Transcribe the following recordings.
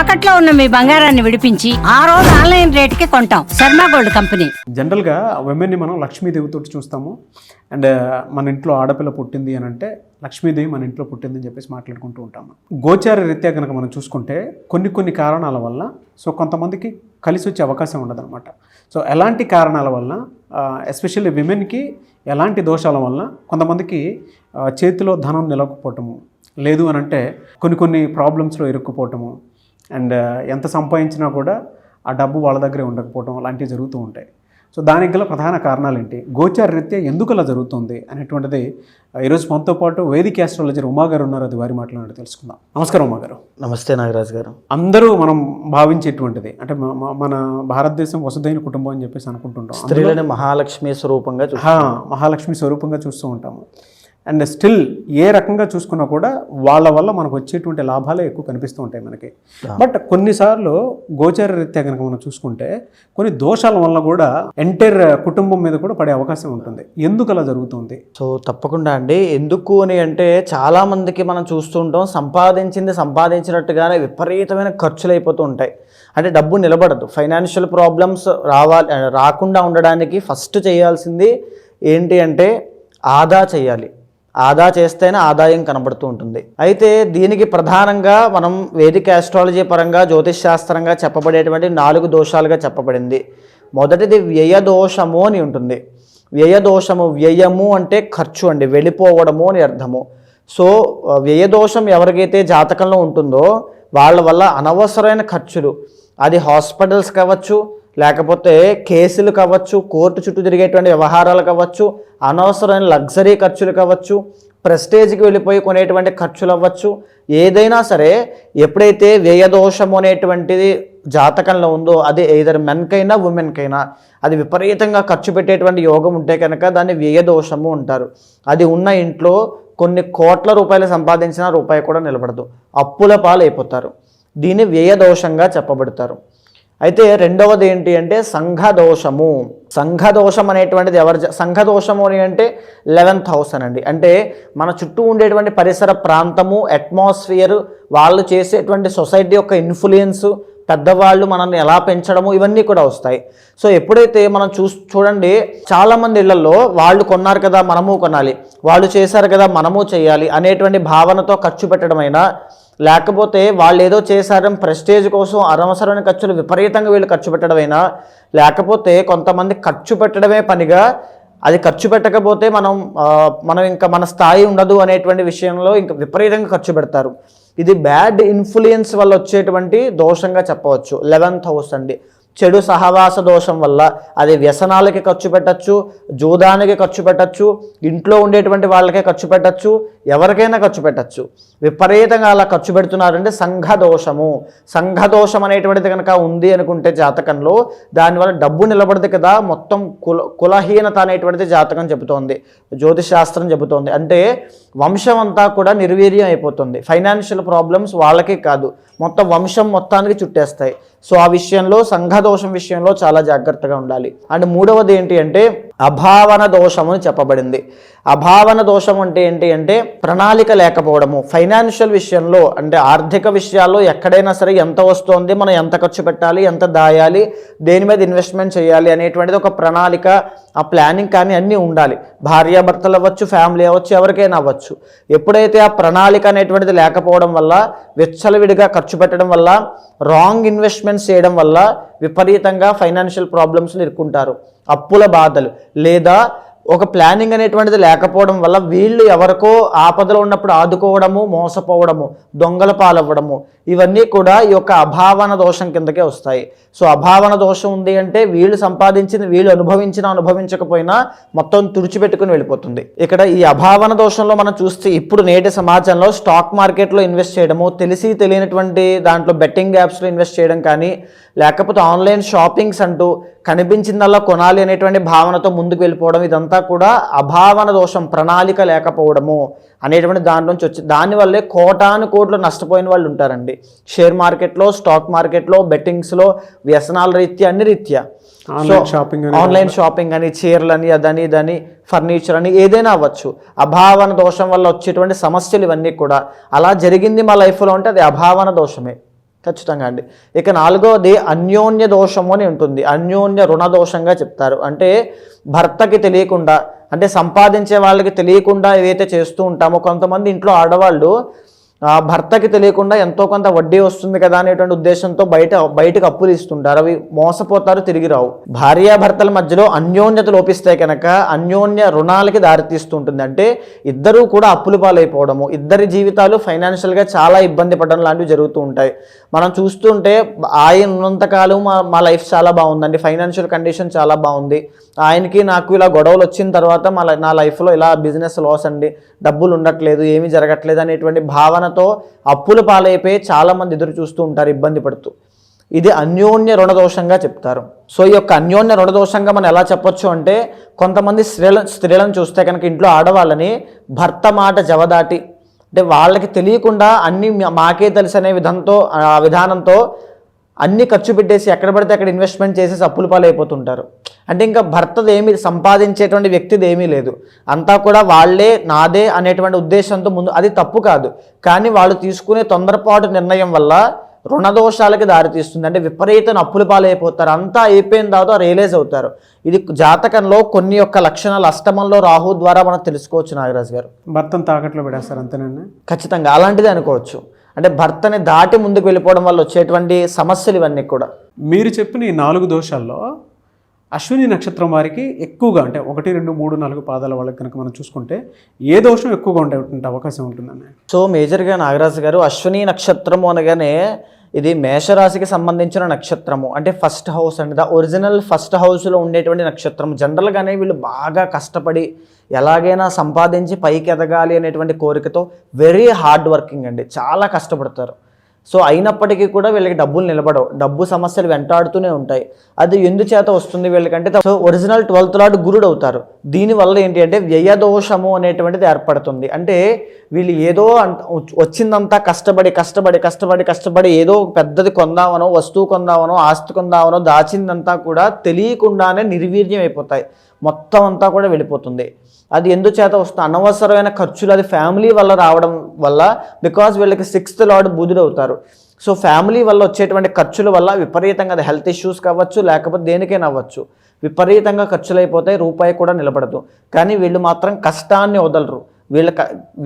తాకట్లో ఉన్న మీ బంగారాన్ని విడిపించి ఆ రోజు ఆన్లైన్ రేట్కి కొంటాం. Sharma gold company. జనరల్గా ఉమెన్ని మనం లక్ష్మీదేవితో చూస్తాము. అండ్ మన ఇంట్లో ఆడపిల్ల పుట్టింది అని అంటే లక్ష్మీదేవి మన ఇంట్లో పుట్టింది అని చెప్పేసి మాట్లాడుకుంటూ ఉంటాము. గోచార రీత్యా కనుక మనం చూసుకుంటే కొన్ని కొన్ని కారణాల వల్ల సో కొంతమందికి కలిసి వచ్చే అవకాశం ఉండదన్నమాట. సో ఎలాంటి కారణాల వల్ల ఎస్పెషల్లీ విమెన్కి ఎలాంటి దోషాల వల్ల కొంతమందికి చేతిలో ధనం నిలవకపోవటము లేదు అని అంటే కొన్ని కొన్ని ప్రాబ్లమ్స్లో ఇరుక్కుపోవటము అండ్ ఎంత సంపాదించినా కూడా ఆ డబ్బు వాళ్ళ దగ్గరే ఉండకపోవటం అలాంటివి జరుగుతూ ఉంటాయి. సో దానికి గల ప్రధాన కారణాలు ఏంటి గోచార రీత్యా ఎందుకు అలా జరుగుతుంది అనేటువంటిది ఆ, ఈరోజు మనతో పాటు వేదిక ఆస్ట్రాలజర్ ఉమా గారు ఉన్నారు. అది వారి మాట్లాడి తెలుసుకుందాం. నమస్కారం ఉమా గారు. నమస్తే నాగరాజు గారు. అందరూ మనం భావించేటువంటిది అంటే మన భారతదేశం వసుదైన కుటుంబం అని చెప్పేసి అనుకుంటుంటాం. స్త్రీలని మహాలక్ష్మి స్వరూపంగా మహాలక్ష్మి స్వరూపంగా చూస్తూ ఉంటాము. అండ్ స్టిల్ ఏ రకంగా చూసుకున్నా కూడా వాళ్ళ వల్ల మనకు వచ్చేటువంటి లాభాలే ఎక్కువ కనిపిస్తూ ఉంటాయి మనకి. బట్ కొన్నిసార్లు గోచర రీత్యా కనుక మనం చూసుకుంటే కొన్ని దోషాల వల్ల కూడా ఎంటైర్ కుటుంబం మీద కూడా పడే అవకాశం ఉంటుంది. ఎందుకు అలా జరుగుతుంది? సో తప్పకుండా అండి. ఎందుకు అని అంటే చాలా మందికి మనం చూస్తుంటాం సంపాదించింది సంపాదించినట్టుగానే విపరీతమైన ఖర్చులు అయిపోతూ ఉంటాయి. అంటే డబ్బు నిలబడదు. ఫైనాన్షియల్ ప్రాబ్లమ్స్ రావాలి రాకుండా ఉండడానికి ఫస్ట్ చేయాల్సింది ఏంటి అంటే ఆదా చేయాలి. ఆదా చేస్తేనే ఆదాయం కనబడుతూ ఉంటుంది. అయితే దీనికి ప్రధానంగా మనం వేదిక ఆస్ట్రాలజీ పరంగా జ్యోతిష్ శాస్త్రంగా చెప్పబడేటువంటి నాలుగు దోషాలుగా చెప్పబడింది. మొదటిది వ్యయ దోషము అని ఉంటుంది. వ్యయ దోషము వ్యయము అంటే ఖర్చు అండి వెళ్ళిపోవడము అని అర్థము. సో వ్యయ దోషం ఎవరికైతే జాతకంలో ఉంటుందో వాళ్ళ వల్ల అనవసరమైన ఖర్చులు అది హాస్పిటల్స్ కావచ్చు లేకపోతే కేసులు కావచ్చు కోర్టు చుట్టూ తిరిగేటువంటి వ్యవహారాలు కావచ్చు అనవసరమైన లగ్జరీ ఖర్చులు కావచ్చు ప్రెస్టేజ్కి వెళ్ళిపోయి కొనేటువంటి ఖర్చులు అవ్వచ్చు ఏదైనా సరే ఎప్పుడైతే వ్యయదోషము అనేటువంటిది జాతకంలో ఉందో అది ఏదర్ మెన్కైనా ఉమెన్కైనా అది విపరీతంగా ఖర్చు పెట్టేటువంటి యోగం ఉంటే కనుక దాన్ని వ్యయదోషము అంటారు. అది ఉన్న ఇంట్లో కొన్ని కోట్ల రూపాయలు సంపాదించిన రూపాయి కూడా నిలబడదు. అప్పుల పాలు అయిపోతారు దీన్ని వ్యయదోషంగా చెప్పబడతారు. అయితే రెండవది ఏంటి అంటే సంఘదోషము. సంఘదోషం అనేటువంటిది ఎవరు సంఘదోషము అని అంటే లెవెన్త్ హౌస్ అనండి అంటే మన చుట్టూ ఉండేటువంటి పరిసర ప్రాంతము అట్మాస్ఫియర్ వాళ్ళు చేసేటువంటి సొసైటీ యొక్క ఇన్ఫ్లుయెన్స్ పెద్దవాళ్ళు మనల్ని ఎలా పెంచడము ఇవన్నీ కూడా వస్తాయి. సో ఎప్పుడైతే మనం చూ చూడండి చాలామంది ఇళ్ళలో వాళ్ళు కొన్నారు కదా మనము కొనాలి వాళ్ళు చేశారు కదా మనము చేయాలి అనేటువంటి భావనతో ఖర్చు పెట్టడమైనా లేకపోతే వాళ్ళు ఏదో చేశారని ప్రెస్టేజ్ కోసం అనవసరమైన ఖర్చులు విపరీతంగా వీళ్ళు ఖర్చు పెట్టడమైనా లేకపోతే కొంతమంది ఖర్చు పెట్టడమే పనిగా అది ఖర్చు పెట్టకపోతే మనం మనం ఇంకా మన స్థాయి ఉండదు అనేటువంటి విషయంలో ఇంకా విపరీతంగా ఖర్చు పెడతారు. ఇది బ్యాడ్ ఇన్ఫ్లుయెన్స్ వల్ల వచ్చేటువంటి దోషంగా చెప్పవచ్చు. లెవెన్త్ హౌస్ అండి. చెడు సహవాస దోషం వల్ల అది వ్యసనాలకి ఖర్చు పెట్టచ్చు జూదానికి ఖర్చు పెట్టచ్చు ఇంట్లో ఉండేటువంటి వాళ్ళకే ఖర్చు పెట్టచ్చు ఎవరికైనా ఖర్చు పెట్టచ్చు. విపరీతంగా అలా ఖర్చు పెడుతున్నారంటే సంఘ దోషము. సంఘ దోషం అనేటువంటిది కనుక ఉంది అనుకుంటే జాతకంలో దానివల్ల డబ్బు నిలబడదు కదా మొత్తం కుల కులహీనత అనేటువంటిది జాతకం చెబుతోంది జ్యోతిశాస్త్రం చెబుతోంది. అంటే వంశం అంతా కూడా నిర్వీర్యం అయిపోతుంది. ఫైనాన్షియల్ ప్రాబ్లమ్స్ వాళ్ళకే కాదు మొత్తం వంశం మొత్తానికి చుట్టేస్తాయి. సో ఆ విషయంలో సంఘదోషం విషయంలో చాలా జాగ్రత్తగా ఉండాలి. అండ్ మూడవది ఏంటి అంటే అభావన దోషం అని చెప్పబడింది. అభావన దోషం అంటే ఏంటి అంటే ప్రణాళిక లేకపోవడము. ఫైనాన్షియల్ విషయంలో అంటే ఆర్థిక విషయాల్లో ఎక్కడైనా సరే ఎంత వస్తోంది మనం ఎంత ఖర్చు పెట్టాలి ఎంత దాయాలి దేని మీద ఇన్వెస్ట్మెంట్ చేయాలి అనేటువంటిది ఒక ప్రణాళిక ఆ ప్లానింగ్ కానీ అన్నీ ఉండాలి. భార్యాభర్తలు అవ్వచ్చు ఫ్యామిలీ అవ్వచ్చు ఎవరికైనా అవ్వచ్చు. ఎప్పుడైతే ఆ ప్రణాళిక అనేటువంటిది లేకపోవడం వల్ల విచ్చలవిడిగా ఖర్చు పెట్టడం వల్ల రాంగ్ ఇన్వెస్ట్మెంట్స్ చేయడం వల్ల విపరీతంగా ఫైనాన్షియల్ ప్రాబ్లమ్స్ని ఇరుక్కుంటారు అప్పుల బాధలు లేదా ఒక ప్లానింగ్ అనేటువంటిది లేకపోవడం వల్ల వీళ్ళు ఎవరికో ఆపదలో ఉన్నప్పుడు ఆదుకోవడము మోసపోవడము దొంగల పాలవ్వడము ఇవన్నీ కూడా ఈ యొక్క అభావన దోషం కిందకే వస్తాయి. సో అభావన దోషం ఉంది అంటే వీళ్ళు సంపాదించింది వీళ్ళు అనుభవించినా అనుభవించకపోయినా మొత్తం తుడిచిపెట్టుకుని వెళ్ళిపోతుంది. ఇక్కడ ఈ అభావన దోషంలో మనం చూస్తే ఇప్పుడు నేటి సమాజంలో స్టాక్ మార్కెట్లో ఇన్వెస్ట్ చేయడము తెలిసి తెలియనటువంటి దాంట్లో బెట్టింగ్ యాప్స్లో ఇన్వెస్ట్ చేయడం కానీ లేకపోతే ఆన్లైన్ షాపింగ్స్ అంటూ కనిపించిందల్లా కొనాలి అనేటువంటి భావనతో ముందుకు వెళ్ళిపోవడం ఇదంతా కూడా అభావన దోషం ప్రణాళిక లేకపోవడము అనేటువంటి దాని నుంచి వచ్చి దానివల్లే కోటాను కోట్లు నష్టపోయిన వాళ్ళు ఉంటారండి. షేర్ మార్కెట్లో స్టాక్ మార్కెట్లో బెట్టింగ్స్లో వ్యసనాల రీత్యా అన్ని రీత్యా. ఆన్లైన్ షాపింగ్ అని ఆన్లైన్ షాపింగ్ అని చీరలని అదని ఇదని ఫర్నిచర్ అని ఏదైనా అవ్వచ్చు. అభావన దోషం వల్ల వచ్చేటువంటి సమస్యలు ఇవన్నీ కూడా. అలా జరిగింది మా లైఫ్లో అంటే అది అభావన దోషమే. ఖచ్చితంగా అండి. ఇక నాలుగవది అన్యోన్య దోషము అని ఉంటుంది. అన్యోన్య రుణ దోషంగా చెప్తారు. అంటే భర్తకి తెలియకుండా అంటే సంపాదించే వాళ్ళకి తెలియకుండా ఏవైతే చేస్తూ ఉంటామో కొంతమంది ఇంట్లో ఆడవాళ్ళు భర్తకి తెలియకుండా ఎంతో కొంత వడ్డీ వస్తుంది కదా అనేటువంటి ఉద్దేశంతో బయట బయటకు అప్పులు ఇస్తుంటారు. అవి మోసపోతారు తిరిగి రావు. భార్యాభర్తల మధ్యలో అన్యోన్యత లోపిస్తే కనుక అన్యోన్య రుణాలకి దారితీస్తుంటుంది అంటే ఇద్దరూ కూడా అప్పులు పాలైపోవడము ఇద్దరి జీవితాలు ఫైనాన్షియల్గా చాలా ఇబ్బంది పడడం లాంటివి జరుగుతూ ఉంటాయి. మనం చూస్తుంటే ఆయన ఉన్నంతకాలం మా మా లైఫ్ చాలా బాగుందండి. ఫైనాన్షియల్ కండిషన్ చాలా బాగుంది. ఆయనకి నాకు ఇలా గొడవలు వచ్చిన తర్వాత మా నా లైఫ్లో ఇలా బిజినెస్ లాస్ అండి. డబ్బులు ఉండట్లేదు ఏమీ జరగట్లేదు అనేటువంటి భావనతో అప్పుల పాలైపోయి చాలామంది ఎదురు చూస్తూ ఉంటారు ఇబ్బంది పడుతూ. ఇది అన్యోన్య రుణదోషంగా చెప్తారు. సో ఈ యొక్క అన్యోన్య రుణదోషంగా మనం ఎలా చెప్పొచ్చు అంటే కొంతమంది స్త్రీల స్త్రీలను చూస్తే కనుక ఇంట్లో ఆడవాళ్ళని భర్త మాట జవదాటి అంటే వాళ్ళకి తెలియకుండా అన్ని మాకే తెలుసు అనే విధంతో ఆ విధానంతో అన్ని ఖర్చు పెట్టేసి ఎక్కడ పడితే అక్కడ ఇన్వెస్ట్మెంట్ చేసేసి అప్పుల పాలైపోతుంటారు. అంటే ఇంకా భర్తది ఏమి సంపాదించేటువంటి వ్యక్తిది ఏమీ లేదు. అంతా కూడా వాళ్ళే నాదే అనేటువంటి ఉద్దేశంతో ముందు అది తప్పు కాదు. కానీ వాళ్ళు తీసుకునే తొందరపాటు నిర్ణయం వల్ల రుణదోషాలకి దారితీస్తుంది. అంటే విపరీతమైన అప్పుల పాలైపోతారు. అంతా అయిపోయిన తర్వాత రియలైజ్ అవుతారు. ఇది జాతకంలో కొన్ని యొక్క లక్షణాలు అష్టమంలో రాహు ద్వారా మనం తెలుసుకోవచ్చు నాగరాజు గారు. భర్తను తాకట్లో పెడేస్తారు అంతేనండి? ఖచ్చితంగా. అలాంటిది అనుకోవచ్చు. అంటే భర్తని దాటి ముందుకు వెళ్ళిపోవడం వల్ల వచ్చేటువంటి సమస్యలు ఇవన్నీ కూడా. మీరు చెప్పిన ఈ నాలుగు దోషాల్లో అశ్విని నక్షత్రం వారికి ఎక్కువగా అంటే ఒకటి రెండు మూడు నాలుగు పాదాల వాళ్ళకి కనుక మనం చూసుకుంటే ఏ దోషం ఎక్కువగా ఉండే అవకాశం ఉంటుందండి సో మేజర్గా నాగరాజు గారు అశ్విని నక్షత్రము అనగానే ఇది మేషరాశికి సంబంధించిన నక్షత్రము. అంటే ఫస్ట్ హౌస్ అండి. ద ఒరిజినల్ ఫస్ట్ హౌస్లో ఉండేటువంటి నక్షత్రం జనరల్గానే వీళ్ళు బాగా కష్టపడి ఎలాగైనా సంపాదించి పైకి ఎదగాలి అనేటువంటి కోరికతో వెరీ హార్డ్ వర్కింగ్ అండి. చాలా కష్టపడతారు. సో అయినప్పటికీ కూడా వీళ్ళకి డబ్బులు నిలబడవు. డబ్బు సమస్యలు వెంటాడుతూనే ఉంటాయి. అది ఎందుచేత వస్తుంది వీళ్ళకంటే సో ఒరిజినల్ ట్వెల్త్ లాడ్ గురుడు అవుతారు దీనివల్ల ఏంటి అంటే వ్యయదోషము అనేటువంటిది ఏర్పడుతుంది. అంటే వీళ్ళు ఏదో అంత వచ్చిందంతా కష్టపడి కష్టపడి కష్టపడి కష్టపడి ఏదో పెద్దది కొందామనో వస్తువు కొందామనో ఆస్తి కొందామనో దాచిందంతా కూడా తెలియకుండానే నిర్వీర్యం అయిపోతాయి. మొత్తం అంతా కూడా వెళ్ళిపోతుంది. అది ఎందుచేత వస్తుంది? అనవసరమైన ఖర్చులు అది ఫ్యామిలీ వల్ల రావడం వల్ల బికాజ్ వీళ్ళకి సిక్స్త్ లార్డ్ బుధుడు అవుతారు. సో ఫ్యామిలీ వల్ల వచ్చేటువంటి ఖర్చుల వల్ల విపరీతంగా అది హెల్త్ ఇష్యూస్ కావచ్చు లేకపోతే దేనికైనా అవ్వచ్చు. విపరీతంగా ఖర్చులు అయిపోతాయి రూపాయి కూడా నిలబడదు. కానీ వీళ్ళు మాత్రం కష్టాన్ని వదలరు. వీళ్ళ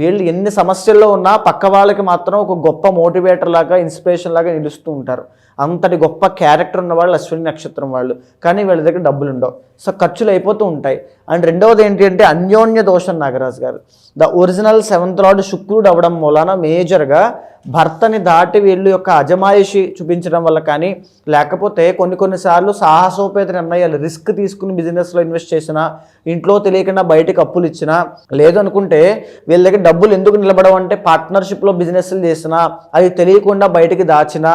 వీళ్ళు ఎన్ని సమస్యల్లో ఉన్నా పక్క వాళ్ళకి మాత్రం ఒక గొప్ప మోటివేటర్ లాగా ఇన్స్పిరేషన్ లాగా నిలుస్తూ ఉంటారు. అంతటి గొప్ప క్యారెక్టర్ ఉన్న వాళ్ళు అశ్విని నక్షత్రం వాళ్ళు. కానీ వీళ్ళ దగ్గర డబ్బులు ఉండవు సో ఖర్చులు అయిపోతూ ఉంటాయి. అండ్ రెండవది ఏంటి అంటే అన్యోన్య దోషం నాగరాజు గారు. ద ఒరిజినల్ సెవెంత్ లార్డ్ శుక్రుడు అవ్వడం మూలాన మేజర్గా భర్తని దాటి వీళ్ళు యొక్క అజమాయిషి చూపించడం వల్ల కానీ లేకపోతే కొన్ని కొన్నిసార్లు సాహసోపేత నిర్ణయాలు రిస్క్ తీసుకుని బిజినెస్లో ఇన్వెస్ట్ చేసినా ఇంట్లో తెలియకుండా బయటకు అప్పులు ఇచ్చినా లేదనుకుంటే వీళ్ళ దగ్గర డబ్బులు ఎందుకు నిలబడవంటే పార్ట్నర్షిప్లో బిజినెస్లు చేసినా అది తెలియకుండా బయటికి దాచినా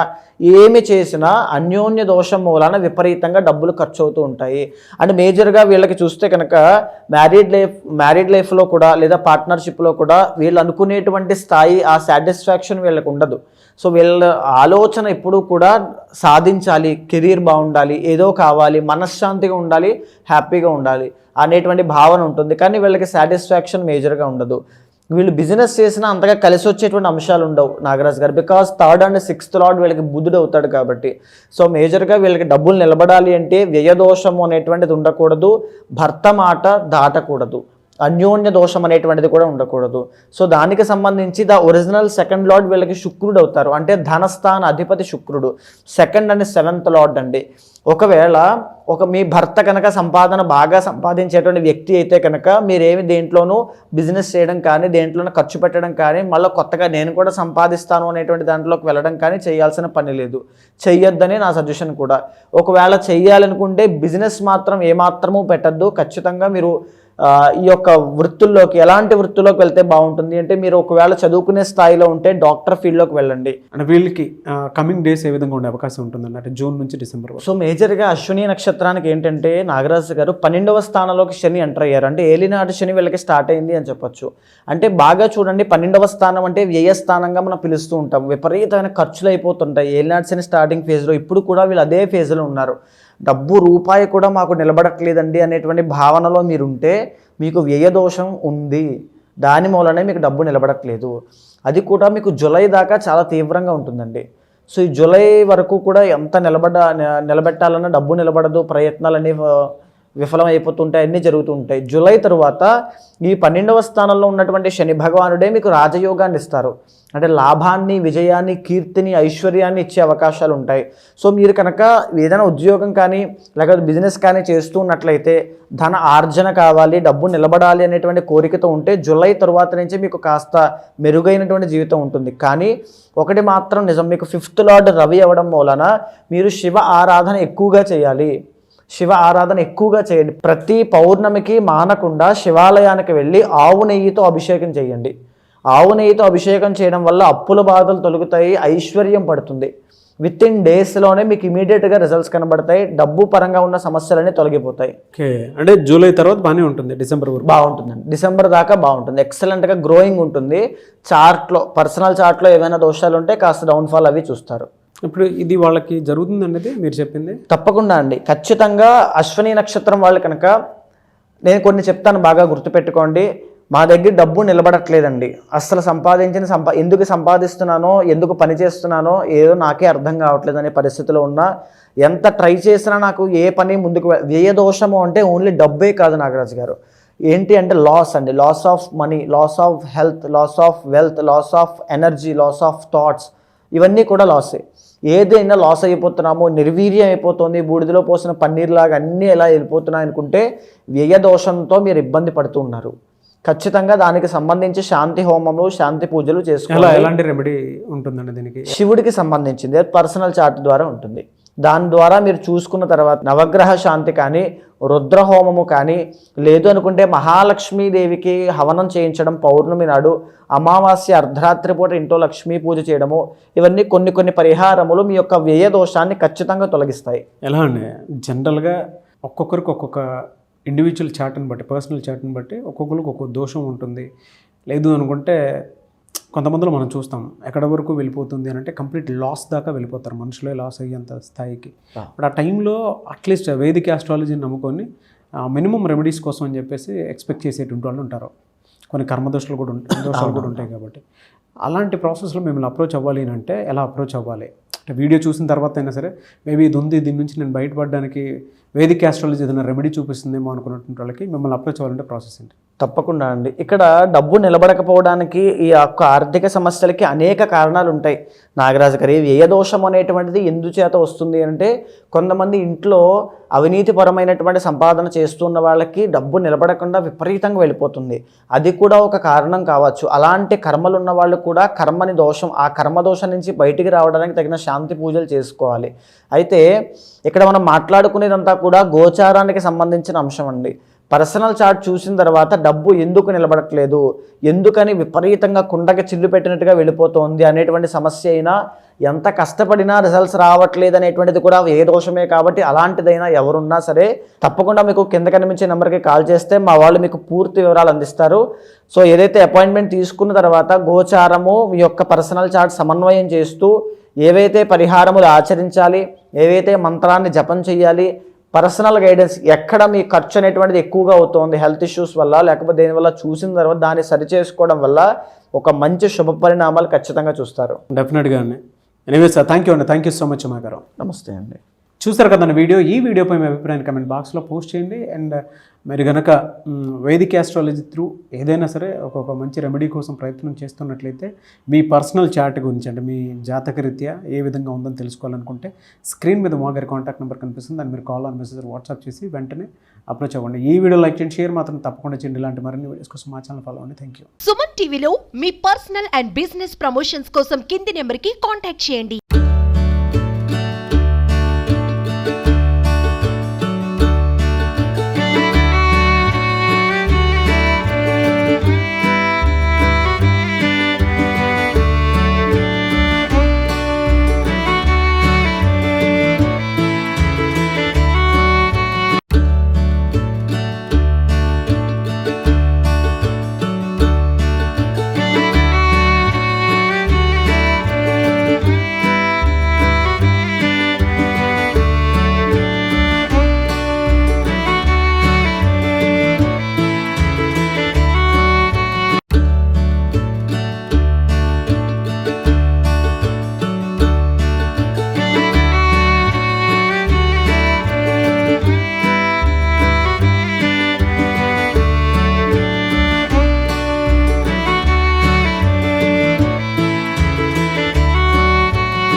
ఏమి చేసినా అన్యోన్య దోషం మూలాన విపరీతంగా డబ్బులు ఖర్చు అవుతూ ఉంటాయి. అండ్ మేజర్గా వీళ్ళకి చూస్తే కనుక మ్యారీడ్ లైఫ్ మ్యారీడ్ లైఫ్లో కూడా లేదా పార్ట్నర్షిప్లో కూడా వీళ్ళు అనుకునేటువంటి స్థాయి ఆ సాటిస్ఫాక్షన్ వీళ్ళకి ఉండదు. సో వీళ్ళ ఆలోచన ఎప్పుడూ కూడా సాధించాలి కెరీర్ బాగుండాలి ఏదో కావాలి మనశ్శాంతిగా ఉండాలి హ్యాపీగా ఉండాలి అనేటువంటి భావన ఉంటుంది. కానీ వీళ్ళకి సాటిస్ఫాక్షన్ మేజర్గా ఉండదు. వీళ్ళు బిజినెస్ చేసినా అంతగా కలిసి వచ్చేటువంటి అంశాలు ఉండవు నాగరాజ్ గారు. Because third and sixth lord వీళ్ళకి బుద్ధుడు అవుతాడు కాబట్టి. సో మేజర్గా వీళ్ళకి డబ్బులు నిలబడాలి అంటే వ్యయదోషము అనేటువంటిది ఉండకూడదు. భర్త మాట దాటకూడదు. అన్యోన్య దోషం అనేటువంటిది కూడా ఉండకూడదు. సో దానికి సంబంధించి ద ఒరిజినల్ సెకండ్ లార్డ్ వీళ్ళకి శుక్రుడు అవుతారు అంటే ధనస్థాన అధిపతి శుక్రుడు. సెకండ్ అండ్ సెవెంత్ లార్డ్ అండి. ఒకవేళ ఒక మీ భర్త కనుక సంపాదన బాగా సంపాదించేటువంటి వ్యక్తి అయితే కనుక మీరేమి దేంట్లోనూ బిజినెస్ చేయడం కానీ దేంట్లోనూ ఖర్చు పెట్టడం కానీ మళ్ళీ కొత్తగా నేను కూడా సంపాదిస్తాను అనేటువంటి దాంట్లోకి వెళ్ళడం కానీ చేయాల్సిన పని లేదు. చెయ్యొద్దని నా సజెషన్ కూడా. ఒకవేళ చేయాలనుకుంటే బిజినెస్ మాత్రం ఏమాత్రము పెట్టద్దు. ఖచ్చితంగా మీరు ఈ యొక్క వృత్తుల్లోకి ఎలాంటి వృత్తుల్లోకి వెళ్తే బాగుంటుంది అంటే మీరు ఒకవేళ చదువుకునే స్థాయిలో ఉంటే డాక్టర్ ఫీల్డ్లోకి వెళ్ళండి. అంటే వీళ్ళకి కమింగ్ డేస్ ఏ విధంగా ఉండే అవకాశం ఉంటుందండి? అంటే జూన్ నుంచి డిసెంబర్ సో మేజర్గా అశ్విని నక్షత్రానికి ఏంటంటే నాగరాజు గారు పన్నెండవ స్థానంలోకి శని ఎంటర్ అయ్యారు. అంటే ఏలినాటి శని వీళ్ళకి స్టార్ట్ అయింది అని చెప్పొచ్చు. అంటే బాగా చూడండి పన్నెండవ స్థానం అంటే వ్యయ స్థానంగా మనం పిలుస్తూ ఉంటాం. విపరీతమైన ఖర్చులు అయిపోతుంటాయి. ఏలినాటి శని స్టార్టింగ్ ఫేజ్లో ఇప్పుడు కూడా వీళ్ళు అదే ఫేజ్లో ఉన్నారు. డబ్బు రూపాయి కూడా మాకు నిలబడట్లేదండి అనేటువంటి భావనలో మీరుంటే మీకు వ్యయదోషం ఉంది. దాని మూలనే మీకు డబ్బు నిలబడట్లేదు. అది కూడా మీకు జులై దాకా చాలా తీవ్రంగా ఉంటుందండి. సో ఈ జులై వరకు కూడా ఎంత నిలబడ నిలబెట్టాలన్నా డబ్బు నిలబడదు ప్రయత్నాలన్నీ అనేవి విఫలమైపోతుంటాయి అన్నీ అన్నీ జరుగుతుంటాయి. జూలై తరువాత ఈ పన్నెండవ స్థానంలో ఉన్నటువంటి శని భగవానుడే మీకు రాజయోగాన్ని ఇస్తారు. అంటే లాభాన్ని విజయాన్ని కీర్తిని ఐశ్వర్యాన్ని ఇచ్చే అవకాశాలు ఉంటాయి. సో మీరు కనుక ఏదైనా ఉద్యోగం కానీ లేకపోతే బిజినెస్ కానీ చేస్తూ ఉన్నట్లయితే ధన ఆర్జన కావాలి డబ్బు నిలబడాలి అనేటువంటి కోరికతో ఉంటే జూలై తరువాత నుంచి మీకు కాస్త మెరుగైనటువంటి జీవితం ఉంటుంది. కానీ ఒకటి మాత్రం నిజం మీకు ఫిఫ్త్ లార్డ్ రవి అవ్వడం మూలన మీరు శివ ఆరాధన ఎక్కువగా చేయాలి. శివ ఆరాధన ఎక్కువగా చేయండి. ప్రతి పౌర్ణమికి మానకుండా శివాలయానికి వెళ్ళి ఆవు నెయ్యితో అభిషేకం చేయండి. ఆవు నెయ్యితో అభిషేకం చేయడం వల్ల అప్పుల బాధలు తొలగుతాయి ఐశ్వర్యం పడుతుంది. విత్ ఇన్ డేస్లోనే మీకు ఇమీడియట్గా రిజల్ట్స్ కనబడతాయి డబ్బు పరంగా ఉన్న సమస్యలన్నీ తొలగిపోతాయి. ఓకే. అంటే జూలై తర్వాత బాగానే ఉంటుంది డిసెంబర్ వరకు. బాగుంటుందండి. డిసెంబర్ దాకా బాగుంటుంది. ఎక్సలెంట్గా గ్రోయింగ్ ఉంటుంది. చార్ట్లో పర్సనల్ చార్ట్లో ఏమైనా దోషాలు ఉంటే కాస్త డౌన్ఫాల్ అవి చూస్తారు. ఇప్పుడు ఇది వాళ్ళకి జరుగుతుంది అనేది మీరు చెప్పింది? తప్పకుండా అండి. ఖచ్చితంగా అశ్వని నక్షత్రం వాళ్ళు కనుక నేను కొన్ని చెప్తాను బాగా గుర్తుపెట్టుకోండి. మా దగ్గర డబ్బు నిలబడట్లేదండి. అస్సలు సంపాదించిన సంపా ఎందుకు సంపాదిస్తున్నానో ఎందుకు పని చేస్తున్నానో ఏదో నాకే అర్థం కావట్లేదు అనే పరిస్థితిలో ఉన్నా ఎంత ట్రై చేసినా నాకు ఏ పని ముందుకు ఏ వ్యయ దోషము అంటే ఓన్లీ డబ్బే కాదు నాగరాజు గారు. ఏంటి అంటే లాస్ అండి. Loss of money loss of health loss of wealth loss of energy loss of thoughts ఇవన్నీ కూడా లాసే ఏదైనా లాస్ అయిపోతున్నామో నిర్వీర్యం అయిపోతుంది బూడిదలో పోసిన పన్నీర్లాగా అన్నీ ఎలా వెళ్ళిపోతున్నాయి అనుకుంటే వ్యయ దోషంతో మీరు ఇబ్బంది పడుతూ ఉన్నారు. ఖచ్చితంగా దానికి సంబంధించి శాంతి హోమములు శాంతి పూజలు చేసుకోవాలి ఎలాంటి రెమెడీ ఉంటుందండి దీనికి? శివుడికి సంబంధించింది పర్సనల్ చార్ట్ ద్వారా ఉంటుంది. దాని ద్వారా మీరు చూసుకున్న తర్వాత నవగ్రహ శాంతి కానీ రుద్రహోమము కానీ లేదు అనుకుంటే మహాలక్ష్మీదేవికి హవనం చేయించడం పౌర్ణమి నాడు అమావాస్య అర్ధరాత్రి పూట ఇంట్లో లక్ష్మీ పూజ చేయడము ఇవన్నీ కొన్ని కొన్ని పరిహారములు మీ యొక్క వ్యయ దోషాన్ని ఖచ్చితంగా తొలగిస్తాయి. ఎలా అండి? జనరల్గా ఒక్కొక్కరికి ఒక్కొక్క ఇండివిజువల్ చాట్ని బట్టి పర్సనల్ చాట్ని బట్టి ఒక్కొక్కరికి ఒక్కొక్క దోషం ఉంటుంది. లేదు అనుకుంటే కొంతమందిలో మనం చూస్తాం ఎక్కడ వరకు వెళ్ళిపోతుంది అని అంటే కంప్లీట్ లాస్ దాకా వెళ్ళిపోతారు. మనుషులే లాస్ అయ్యేంత స్థాయికి. బట్ ఆ టైంలో అట్లీస్ట్ వేదిక ఆస్ట్రాలజీని నమ్ముకొని మినిమం రెమెడీస్ కోసం అని చెప్పేసి ఎక్స్పెక్ట్ చేసేటువంటి వాళ్ళు ఉంటారు. కొన్ని కర్మదోషాలు కూడా ఉంటాయి దోషాలు కూడా ఉంటాయి కాబట్టి. అలాంటి ప్రాసెస్లో మిమ్మల్ని అప్రోచ్ అవ్వాలి అని అంటే ఎలా అప్రోచ్ అవ్వాలి? అంటే వీడియో చూసిన తర్వాత అయినా సరే మేబీ ఇది ఉంది దీని నుంచి నేను బయటపడడానికి వేదిక ఆస్ట్రాలజీ ఏదైనా రెమెడీ చూపిస్తుందేమో అనుకున్నటువంటి వాళ్ళకి మిమ్మల్ని అప్రోచ్ అవ్వాలంటే ప్రాసెస్ ఏంటి? తప్పకుండా అండి. ఇక్కడ డబ్బు నిలబడకపోవడానికి ఈ యొక్క ఆర్థిక సమస్యలకి అనేక కారణాలు ఉంటాయి. నాగరాజు గారి వ్యయ దోషం అనేటువంటిది ఎందుచేత వస్తుంది? అంటే కొంతమంది ఇంట్లో అవినీతిపరమైనటువంటి సంపాదన చేస్తున్న వాళ్ళకి డబ్బు నిలబడకుండా విపరీతంగా వెళ్ళిపోతుంది. అది కూడా ఒక కారణం కావచ్చు. అలాంటి కర్మలు ఉన్న వాళ్ళు కూడా కర్మని దోషం ఆ కర్మ దోషం నుంచి బయటికి రావడానికి తగిన శాంతి పూజలు చేసుకోవాలి. అయితే ఇక్కడ మనం మాట్లాడుకునేదంతా కూడా గోచారానికి సంబంధించిన అంశం అండి. పర్సనల్ చార్ట్ చూసిన తర్వాత డబ్బు ఎందుకు నిలబడట్లేదు? ఎందుకని విపరీతంగా కుండకి చిల్లు పెట్టినట్టుగా వెళ్ళిపోతోంది అనేటువంటి సమస్య అయినా ఎంత కష్టపడినా రిజల్ట్స్ రావట్లేదు అనేటువంటిది కూడా ఏ దోషమే కాబట్టి అలాంటిదైనా ఎవరున్నా సరే తప్పకుండా మీకు కింద కనిపించే నెంబర్కి కాల్ చేస్తే మా వాళ్ళు మీకు పూర్తి వివరాలు అందిస్తారు. సో ఏదైతే అపాయింట్మెంట్ తీసుకున్న తర్వాత గోచారము మీ యొక్క పర్సనల్ చార్ట్ సమన్వయం చేస్తూ ఏవైతే పరిహారములు ఆచరించాలి ఏవైతే మంత్రాన్ని జపం చేయాలి పర్సనల్ గైడెన్స్ ఎక్కడ మీ ఖర్చు అనేటువంటిది ఎక్కువగా అవుతోంది హెల్త్ ఇష్యూస్ వల్ల లేకపోతే దేనివల్ల చూసిన తర్వాత దాన్ని సరి చేసుకోవడం వల్ల ఒక మంచి శుభ పరిణామాలు ఖచ్చితంగా చూస్తారు. డెఫినెట్గా అండి ఎనీవే సార్ థ్యాంక్ యూ అండి. థ్యాంక్ యూ సో మచ్ అమ్మాగారు నమస్తే అండి. చూసారు కదా వీడియో? ఈ వీడియోపై మీ అభిప్రాయాన్ని కమెంట్ బాక్స్లో పోస్ట్ చేయండి. అండ్ మీరు కనుక వేదిక ఆస్ట్రాలజీ త్రూ ఏదైనా సరే ఒక్కొక్క మంచి రెమెడీ కోసం ప్రయత్నం చేస్తున్నట్లయితే మీ పర్సనల్ చార్ట్ గురించి అంటే మీ జాతక రీత్యా ఏ విధంగా ఉందని తెలుసుకోవాలనుకుంటే స్క్రీన్ మీద మా గారి కాంటాక్ట్ నెంబర్ కనిపిస్తుంది. దాన్ని మీరు కాల్ ఆన్ మెసేజ్ వాట్సాప్ చేసి వెంటనే అప్రోచ్ అవ్వండి. ఈ వీడియో లైక్ చేయండి షేర్ మాత్రం తప్పకుండా చేయండి. ఇలాంటి మరిన్ని వీడియోస్ కోసం మా ఛానల్ ఫాలో అవ్వండి. థ్యాంక్ యూ సుమన్ టీవీలో మీ పర్సనల్ అండ్ బిజినెస్ ప్రమోషన్స్ కోసం కింది నెంబర్కి కాంటాక్ట్ చేయండి.